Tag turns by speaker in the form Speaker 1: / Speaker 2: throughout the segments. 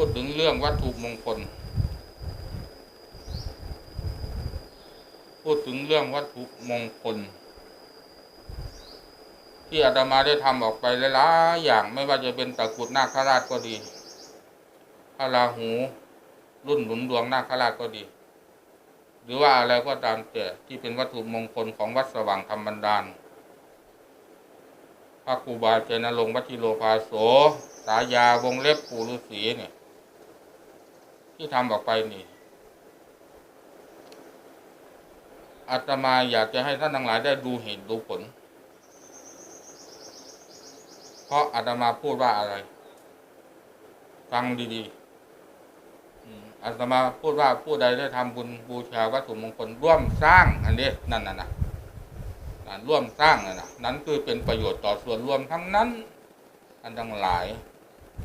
Speaker 1: พูดถึงเรื่องวัตถุมงคล พูดถึงเรื่องวัตถุมงคล ที่อาตมาได้ทำออกไปหลายอย่างไม่ว่าจะเป็นตะกรุดนาคราชก็ดีพระราหูรุ่นหนุนดวงนาคราชก็ดี หรือว่าอะไรก็ตามแต่ที่เป็นวัตถุมงคลของวัดสว่างธรรมบันดาลพระครูบาเจนรงวัชิโลภาโสสายาวงเล็บปู่ฤาษีเนี่ย ที่ทำออกไปนี่อาตมาอยากจะให้ท่านทั้งหลายได้ดูเหตุดูผล เพราะอาตมาพูดว่าอะไร ฟังดีๆอาตมาพูดว่าผู้ใดได้ทำบุญบูชาวัตถุมงคลร่วมสร้าง อันนี้นั่นน่ะนะอ่าร่วมสร้างน่ะนะนั้นคือเป็นประโยชน์ต่อส่วนรวมทั้งนั้น อันทั้งหลาย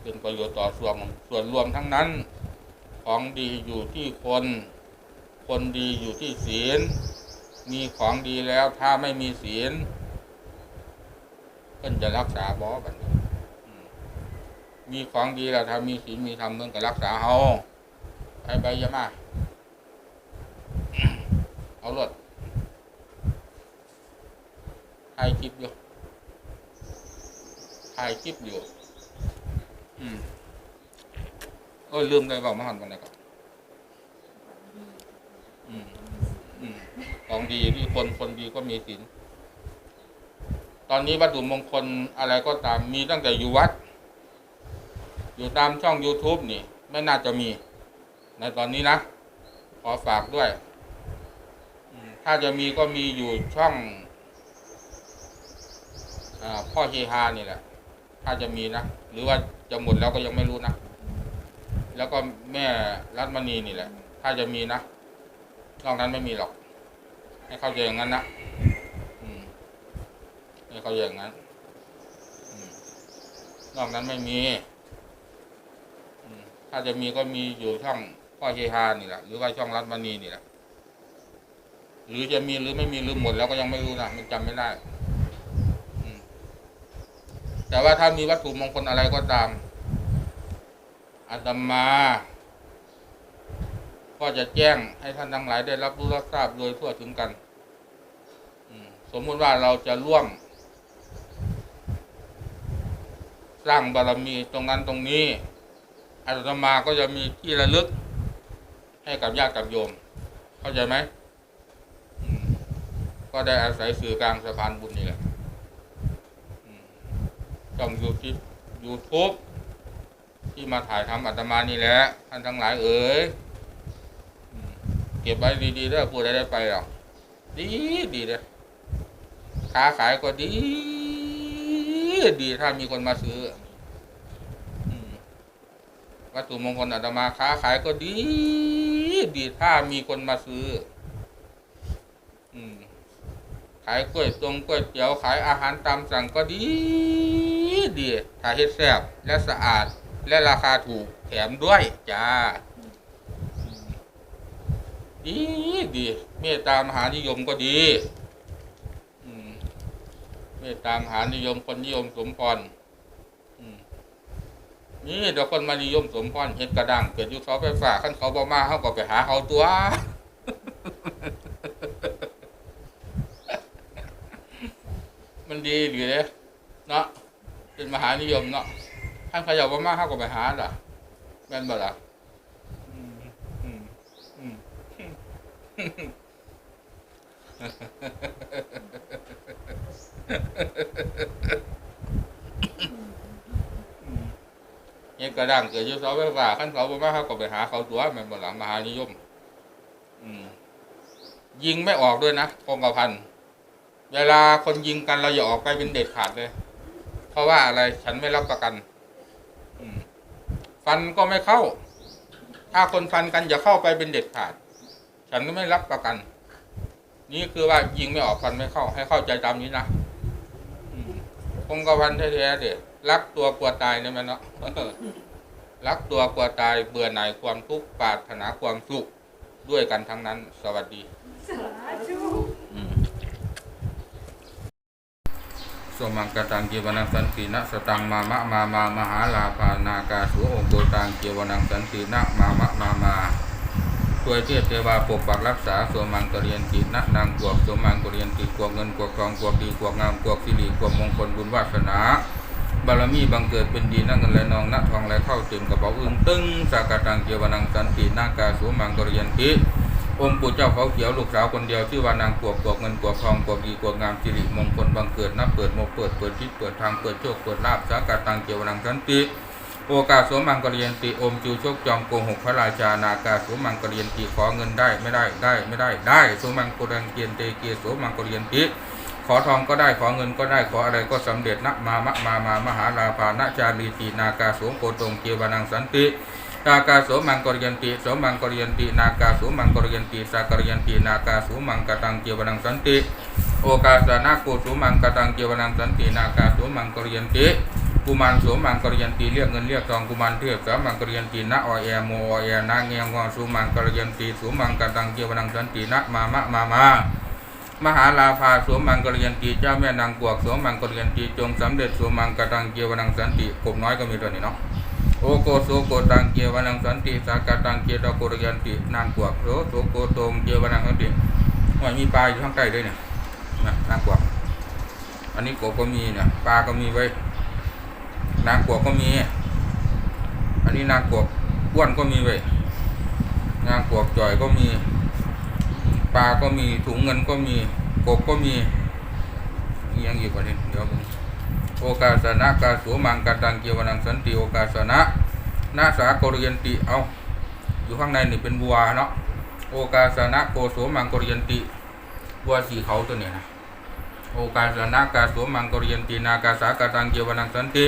Speaker 1: เป็นประโยชน์ต่อส่วนส่วนรวมทั้งนั้น ของดีอยู่ที่คน คนดีอยู่ที่ศีล มีของดีแล้วถ้าไม่มีศีลเพิ่นจะรักษาบ่บัดนี้มีของดีแล้วถ้ามีศีลมีธรรมเพิ่นก็รักษาเฮาไปไปยามาเอารถถ่ายคลิปอยู่ถ่ายคลิปอยู่ อืม โอ้ยลืมเลยบอกมาหันวันไหนก่อนอืมอืมของดีที่คนคนดีก็มีศีลตอนนี้วัตถุมงคลอะไรก็ตามมีตั้งแต่อยู่วัด อยู่ตามช่อง YouTube นี่ ไม่น่าจะมี ในตอนนี้นะ ขอฝากด้วย ถ้าจะมีก็มีอยู่ช่องอพ่อเฮฮานี่แหละ ถ้าจะมีนะ หรือว่าจะหมดแล้วก็ยังไม่รู้นะ แล้วก็แม่รัตมณีนี่แหละ ถ้าจะมีนะนอกนั้นไม่มีหรอก ให้เข้าใจอย่างนั้นนะอืมให้เข้าใจอย่างนั้นอนอกนั้นไม่มีอืมถ้าจะมีก็มีอยู่ช่องพ่อเฮฮานี่แหละหรือว่าช่องรัตมณีนี่แหละหรือจะมีหรือไม่มีหรือหมดแล้วก็ยังไม่รู้นะมันจำไม่ได้อืมแต่ว่าถ้ามีวัตถุมงคลอะไรก็ตาม อาตมา ก็จะแจ้งให้ท่านทั้งหลายได้รับรู้รับทราบโดยทั่วถึงกันสมมุติว่าเราจะร่วม สร้างบารมีตรงนั้นตรงนี้อาตมาก็จะมีที่ระลึก ให้กับญาติกับโยม เข้าใจไหมมก็ได้อาศัยสื่อกลางสะพานบุญนี่แหละอืมช่องยูทูบยูทูบ ที่มาถ่ายทำอาตมานี่แหละท่านทั้งหลายเอ๋ยเก็บไว้ดีๆเด้อพูดได้ได้ไปหรอกดีดีเลยค้าขายก็ดี ดีถ้ามีคนมาซื้อวัตถุมงคลอาตมาค้าขายก็ดี ดีถ้ามีคนมาซื้อขายกล้วยตรงกล้วยเตี๋ยวขายอาหารตามสั่งก็ดี ดีถ้าเฮ็ดแซ่บและสะอาด และราคาถูกแถมด้วยจ้าดีดีเมตตามหานิยมก็ดีเมตตามหานิยมคนนิยมสมพรนี่เดี๋ยวคนมานิยมสมพรเฮ็ดกระดังเกิดยู่เขาไปฝากขั้นเขาบ่มาเขาก็ไปหาเขาตัวมันดีหรือเลยเนาะเป็นมหานิยมเนาะ ท่านขยับว่ามากเข้ากับไปหาล่ะแม่นบ่ล่ะเนี่ยกระดังเกิดยู่เสาไฟฟ้าขั้นเขาบ่มาเข้ากับไปหาเขาตัวแม่นบ่ล่ะมหานิยม อืม ยิงไม่ออกด้วยนะคงกระพันเวลาคนยิงกันเราอย่าออกไปเป็นเด็ดขาดเลย เพราะว่าอะไรฉันไม่รับประกัน ฟันก็ไม่เข้า ถ้าคนฟันกันอย่าเข้าไปเป็นเด็ดขาด ฉันก็ไม่รับประกัน นี่คือว่ายิงไม่ออกฟันไม่เข้า ให้เข้าใจตามนี้นะคงกระพันแท้ๆเด็ดรักตัวกลัวตายเนี่ยมันเนาะรักตัวกลัวตายเบื่อหน่ายความทุกข์ปรารถนาความสุขด้วยกันทั้งนั้น สวัสดี
Speaker 2: สาธุ
Speaker 1: มมังกตังเจวนังสันตินะสตังมามะมามามหาลาภานากาสุโอโกตังเจวนังสันตินะมามะมามาช่วยเทพเทวาปกปักรักษาสวมังกเรียนจิตนะนางกวกสวมังกเรียนจิตกวกเงินกวกทองกวกดีกวกงามกวกสิริกวกมงคลบุญวาสนา บารมีบังเกิดเป็นดีนั่งเงินไหลนองณทองไหลเข้าเต็มกระเป๋าอึ้งตึ้งสากาตังเจวนังสันตินากาสุมังกเรียนจิ องค์ปู่เจ้าเขาเขียวลูกสาวคนเดียวชื่อว่านางกวกกวกเงินกวกทองกวกดีกวกงามสิริมงคลบังเกิดนับเปิดโมเปิดเปิดทิศเปิดทางเปิดโชคเปิดลาภสากาตังเจวนังสันติโอกาสสมังกรเรียนติอมจูโชคจอมโกหกพระราชานากาสมังกรเรียนติขอเงินได้ไม่ได้ได้ไม่ได้ได้สมังกรเรียนเตเกียสมังกรเรียนติขอทองก็ได้ขอเงินก็ได้ขออะไรก็สำเร็จนะมามะมามามหาลาภานะจารีตินากาสวมโกตงเกียวนังสันติ นากาสมังกรเรียนติสมังกรเรียนติ นากาสมังกรเรียนติสากรเรียนติ นากาสมังกตังเกวานังสันติ โอกาสานาโกสมังกตังเกวานังสันติ นากาสมังกรเรียนติกุมารสมังกรยันตีเรียกเงินเรียกทองกุมารเทพสามังกรยันตีนะอแอโมอแอนาเงียงอสุมังกรยันตีสุมังกตังเกียวนังสันตินะมามะมามามหาลาภาสวมมังกรยันตีเจ้าแม่นางกวกสวมมังกรยันตีจงสำเร็จสวมมังกตังเกียวนังสันติกบน้อยก็มีตัวนี้เนาะ โอโกโสโกตังเกียวนังสันติสากตังเกียวโกรยันตินางกวกโสโสโกโตงเกียวนังสันติว่ามีปลาอยู่ข้างใต้ด้วยเนี่ยนะนางกวก อันนี้กบก็มีเนี่ยปลาก็มีไว้นางกวกก็มี อันนี้นางกวกอ้วนก็มีเว้นางกวกจ่อยก็มี ปลาก็มีถุงเงินก็มีกบก็มีอยังอีกกว่านี้เดี๋ยวผม โอกาสนะกาสูมังกาตังเกียวนังสันติโอกาสนะนาสากเรียนติเอาอยู่ข้างในนี่เป็นบัวเนาะโอกาสนะโกโสมังกรยันติบัวสีเขาตัวเนี้ยนะโอกาสนากาสวมังกรยันตีนากาสากาตังเกียวนังสันติ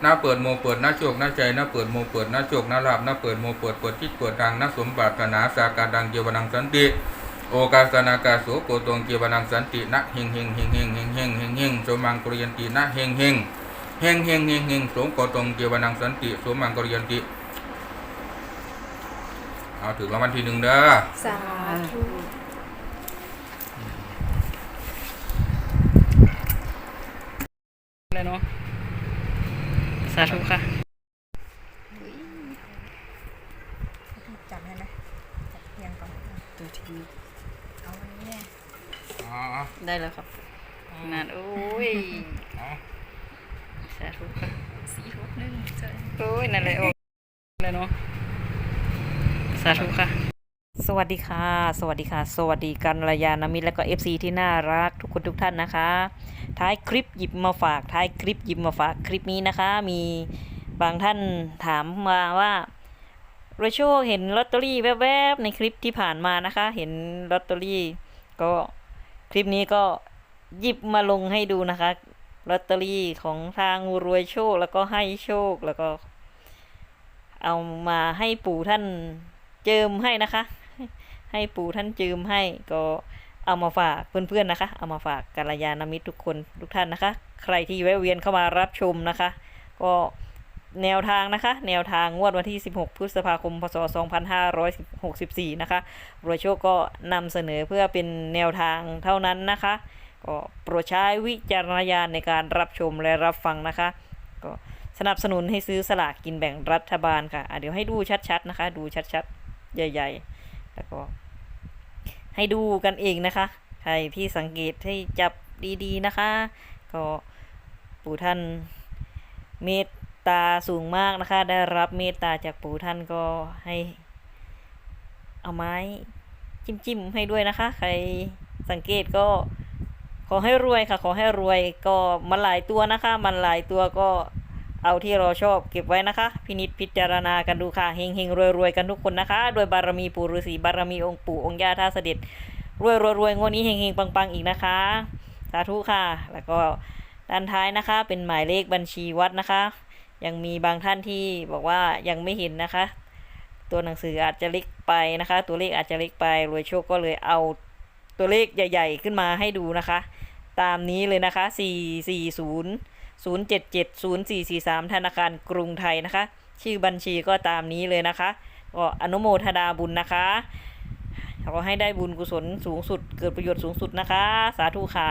Speaker 1: หน้าเปิดโมเปิดหน้าโชคหน้าใจหน้าเปิดโมเปิดหน้าโชคหน้าลาบหน้าเปิดโมเปิดเปิดทิศเปิดทางหน้าสมบัตินาสากาตังเกียวนังสันติ โอกาสนากาโสโกตงเกียวนังสันตินะเฮงเฮงเฮงเฮงเฮงเฮงเฮงเฮงสวมังกรยันตีนะเฮงเฮงเฮงเฮงเฮงเฮงสมโกตงเกียวนังสันติสวมังกรยันติเอาถึงรางวัลที่หนึ่งเด้อ
Speaker 2: สาธุ
Speaker 3: เลยเนาะสาธุค่ะ
Speaker 2: จับให้ไหมจับเพียงก่อน
Speaker 3: ตัวที
Speaker 2: เอาวันนี้เนี่ย
Speaker 1: อ๋อ
Speaker 3: ได้แล้วครับนานโอ้ย
Speaker 1: เอา
Speaker 3: สาธุค่ะ
Speaker 2: สี่หกหนึ่งเจอ
Speaker 3: โอ้ยนั่นเลยโอ้เลยเนาะสาธุค่ะ สวัสดีค่ะ สวัสดีค่ะ สวัสดีกันรยานามิตรและก็ FC ที่น่ารักทุกคนทุกท่านนะคะ ท้ายคลิปหยิบมาฝาก ท้ายคลิปหยิบมาฝากคลิปนี้นะคะ มีบางท่านถามมาว่าโรโชเห็นลอตเตอรี่แวบๆในคลิปที่ผ่านมานะคะ เห็นลอตเตอรี่ก็ คลิปนี้ก็หยิบมาลงให้ดูนะคะลอตเตอรี่ของทางรวยโชคแล้วก็ให้โชคแล้วก็ เอามาให้ปู่ท่านเจิมให้นะคะ ให้ปู่ท่านเจิมให้ก็เอามาฝากเพื่อนๆนะคะ เอามาฝากกัลยาณมิตรทุกคนทุกท่านนะคะ ใครที่แวะเวียนเข้ามารับชมนะคะ ก็ แนวทางนะคะ แนวทางงวดวันที่ 16 พฤษภาคม พศ 2564 นะคะรวยโชคก็นำเสนอเพื่อเป็นแนวทางเท่านั้นนะคะ ก็โปรดใช้วิจารณญาณในการรับชมและรับฟังนะคะ ก็สนับสนุนให้ซื้อสลากกินแบ่งรัฐบาลค่ะะเดี๋ยวให้ดูชัดๆนะคะ ดูชัดๆ ใหญ่ ๆ แล้วก็ ให้ดูกันเองนะคะ ใครที่สังเกตให้จับดีๆนะคะ ก็ปู่ท่านเมต ตาสูงมากนะคะ ได้รับเมตตาจากปู่ท่านก็ให้ เอาไม้จิ้มๆให้ด้วยนะคะ ใครสังเกตก็ขอให้รวยค่ะ ขอให้รวยก็มันหลายตัวนะคะ มันหลายตัวก็เอาที่เราชอบเก็บไว้นะคะ พินิจพิจารณากันดูค่ะเฮงเฮงรวยรวยกันทุกคนนะคะ โดยบารมีปู่ฤาษีบารมีองค์ปู่องค์ย่าท่าเสด็จรวยรวยรวยงวดนี้เฮงเฮงปังปังอีกนะคะ สาธุค่ะ แล้วก็ด้านท้ายนะคะ เป็นหมายเลขบัญชีวัดนะคะ ยังมีบางท่านที่บอกว่ายังไม่เห็นนะคะ ตัวหนังสืออาจจะเล็กไปนะคะ ตัวเลขอาจจะเล็กไปรวยโชคก็เลยเอาตัวเลขใหญ่ ๆ ขึ้นมาให้ดูนะคะ ตามนี้เลยนะคะ 440 077 0443 ธนาคารกรุงไทยนะคะ ชื่อบัญชีก็ตามนี้เลยนะคะก็อนุโมทนาบุญนะคะขอให้ได้บุญกุศลสูงสุด เกิดประโยชน์สูงสุดนะคะ สาธุค่ะ